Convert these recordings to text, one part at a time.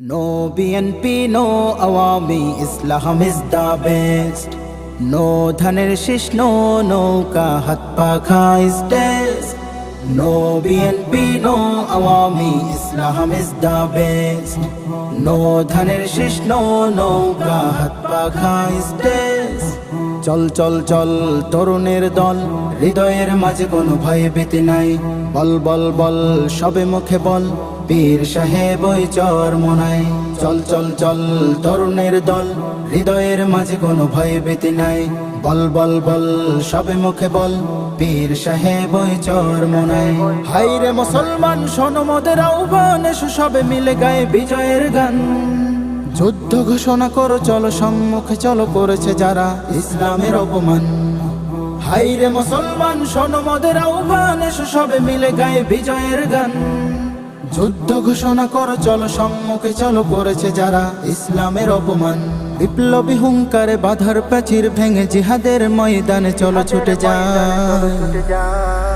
No BNP, no Awami, Islam is the best. No ধানের শীষ no নৌকা হাত পাখা is best. No BNP, no Awami, Islam is the best. No ধানের শীষ no নৌকা হাত পাখা is test. চল চল চল, তরুণের দল। হৃদয়ের মাঝে কোনো ভয় ভীতি নাই। বল বল বল, সবে মুখে বল। বীর সাহেব ওই চর মনাই চল চল চল, তরুণের দল। হৃদয়ের মাঝে কোনো ভয় ভীতি নাই। বল বল বল, সবে মুখে বল। বীর সাহেব ওই চর মনাই হাই রে মুসলমান, শোনো মোদের আহ্বান। সবে মিলে গায়ে বিজয়ের গান। যুদ্ধ ঘোষণা করো, চলো সম্মুখে, চলো করেছে যারা ইসলামের অপমান। হাই রে মুসলমান, শোনো মোদের আহ্বান সবে মিলে গায়ে বিজয়ের গান। যুদ্ধ ঘোষণা করো, চলো সম্মুখে, চলো করেছে যারা ইসলামের অপমান। বিপ্লবী হুঙ্কারে বাধার প্রাচীর ভেঙে জিহাদের ময়দানে চলো ছুটে যায়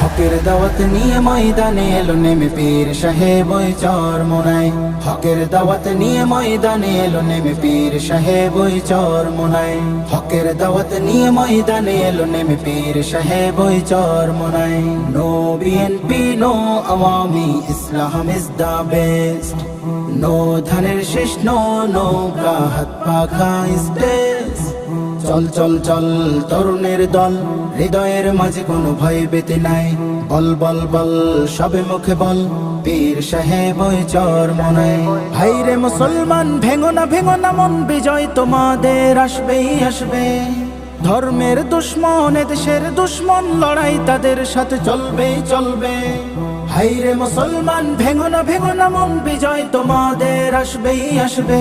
হকের দাওয়াত নিয়ে ময়দানে এলো নেমে পীর সাহেব ওই চর মোনায় হকের দাওয়াত নিয়ে ময়দানে এলো নেমে পীর সাহেব ওই চর মোনায় হকের দাওয়াত নিয়ে ময়দানে এলো নেমে পীর সাহেব ওই চর মোনায় no BNP no Awami Islam is the best no ধানের শেষ, নো নৌকা, হাত পাখা ইজ চল চল চল, তরুণের দল, হৃদয়ের মাঝে কোনো ভয় বেতে নাই। বল বল বল, সবে মুখে বল, পীর সাহেব ওই চর মনায়। ভাই রে মুসলমান, ভেঙো না ভেঙো না মন, বিজয় তোমাদের আসবেই, আসবে। ধর্মের দুশ্মন দেশের দুশ্মন, লড়াই তাদের সাথে চলবেই, চলবে। হাই রে মুসলমান, ভেঙো না ভেঙো না মন, বিজয় তোমাদের আসবেই, আসবে।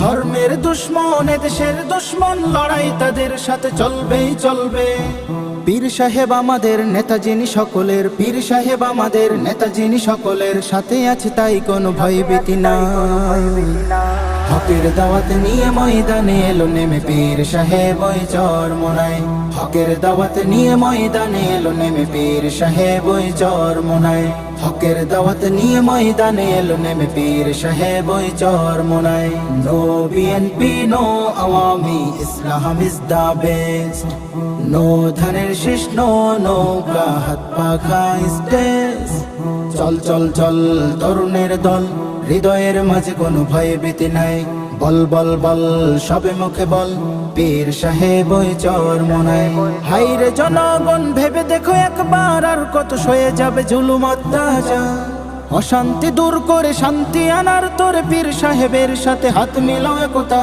ধর্মের দুশ্মন দেশের দুশ্মন, লড়াই তাদের সাথে চলবেই চলবে। পীর সাহেব আমাদের নেতা যিনি সকলের, পীর সাহেব আমাদের নেতা যিনি সকলের সাথে আছে তাই কোনো ভয় ভীতি না হকের দাওয়াত নিয়ে ময়দানে এলো নেমে পীর সাহেব ওই চর মোনায়। হকের দাওয়াত নিয়ে ময়দানে এলো নেমে পীর সাহেব ওই চর মোনায়। হকের দাওয়াত নিয়ে ময়দানে এলো নেমে পীর সাহেব ওই চর মোনায়। No BNP no Awami Islam is the best no ধানের শীষ, নো নৌকা হাত পাখা স্টেজ। চল চল চল, তরুণের দল, হৃদয়ের মাঝে কোনো ভয় ভীতি নাই। বল বল বল, সবে মুখে বল, পীর সাহেব ওই চর মনায়। হাই রে জনগণ, ভেবে দেখো একবার আর কত সয়ে যাবে জুলুম অত্যাচার। অশান্তি দূর করে শান্তি আনার তোর পীর সাহেবের সাথে হাত মিলাও একতা।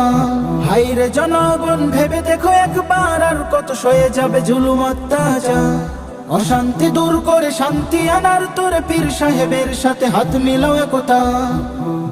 হাই রে জনগণ, ভেবে দেখো একবার আর কত সয়ে যাবে জুলুম অত্যাচার। অশান্তি দূর করে শান্তি আনার তোর পীর সাহেবের সাথে হাত মিলাও একতা।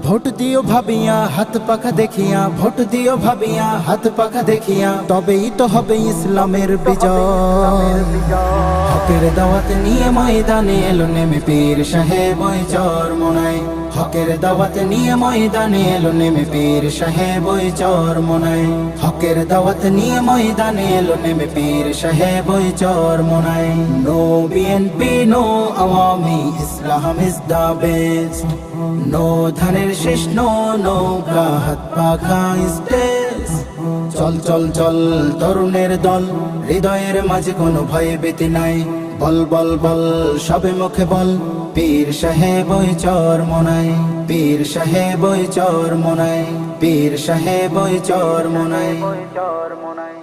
ভোট দিও ভাবিয়া, হাত পাখা দেখিয়া, ভোট দিও ভাবিয়া, হাত পাখা দেখিয়া, তবেই তো হবে ইসলামের বিজয়। হকের দাওয়াত নিয়ে ময়দানে এলো নেমে পীর সাহেব ওই চর মোনায় হকের দাওয়াত নিয়ে ময়দানে এলো নেমে পীর সাহেব ওই চর মোনায় হকের দাওয়াত নিয়ে ময়দানে এলো নেমে পীর সাহেব ওই চর মোনায় no BNP no Awami Islam is the best no ধানের শেষ নো নৌকা, হাত পাখা স্টেজ চল চল চল, তরুণের দল, হৃদয়ের মাঝে কোনো ভয় ভীতি নাই। বল বল বল, সবে মুখে বল, পীর সাহেব ওই চর মনাই পীর সাহেব ওই চর মনাই পীর সাহেব ওই চর মনাই চর মনাই